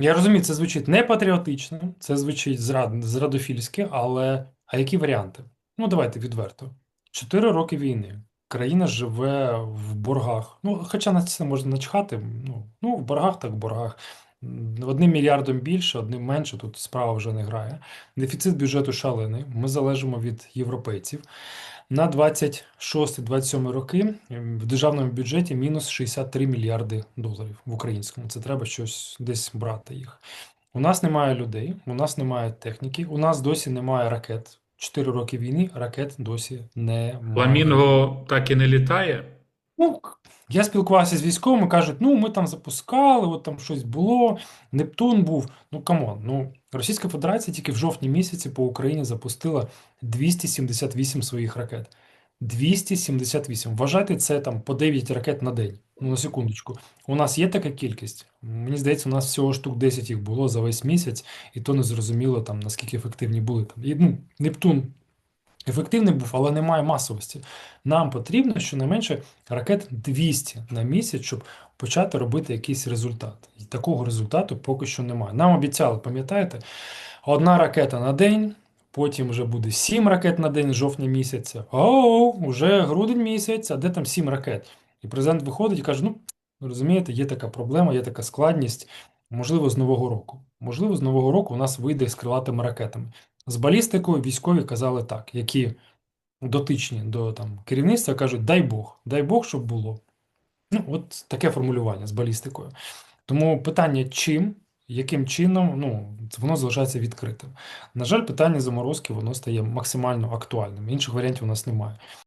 Я розумію, це звучить не патріотично, це звучить зрад... зрадофільськи, але а які варіанти? Ну, давайте відверто. Чотири роки війни. Країна живе в боргах. Ну, хоча на це можна начхати. Ну, ну, в боргах так в боргах. Одним мільярдом більше, одним менше, тут справа вже не грає. Дефіцит бюджету шалений. Ми залежимо від європейців. На 26-27 роки ем, в державному бюджеті мінус 63 мільярди доларів в українському. Це треба щось десь брати їх. У нас немає людей, у нас немає техніки, у нас досі немає ракет. Чотири роки війни ракет досі немає. Фламінго так і не літає. Ну, я спілкувався з військовими, кажуть, ну ми там запускали, от там щось було, Нептун був. Ну камон, ну Російська Федерація тільки в жовтні місяці по Україні запустила 278 своїх ракет. 278. Вважайте це там по 9 ракет на день. Ну, на секундочку. У нас є така кількість. Мені здається, у нас всього штук 10 їх було за весь місяць, і то не зрозуміло там наскільки ефективні були там. І, ну, Нептун ефективний був, але немає масовості. Нам потрібно щонайменше ракет 200 на місяць, щоб почати робити якийсь результат. І такого результату поки що немає. Нам обіцяли, пам'ятаєте, одна ракета на день, потім вже буде 7 ракет на день жовтня місяця. Оу, вже грудень місяць, а де там 7 ракет? І президент виходить і каже: ну, розумієте, є така проблема, є така складність. Можливо, з Нового року. Можливо, з Нового року у нас вийде з крилатими ракетами. З балістикою військові казали так, які дотичні до там керівництва кажуть: дай Бог, дай Бог, щоб було. Ну, от таке формулювання з балістикою. Тому питання чим, яким чином, ну, воно залишається відкритим. На жаль, питання заморозки воно стає максимально актуальним. Інших варіантів у нас немає.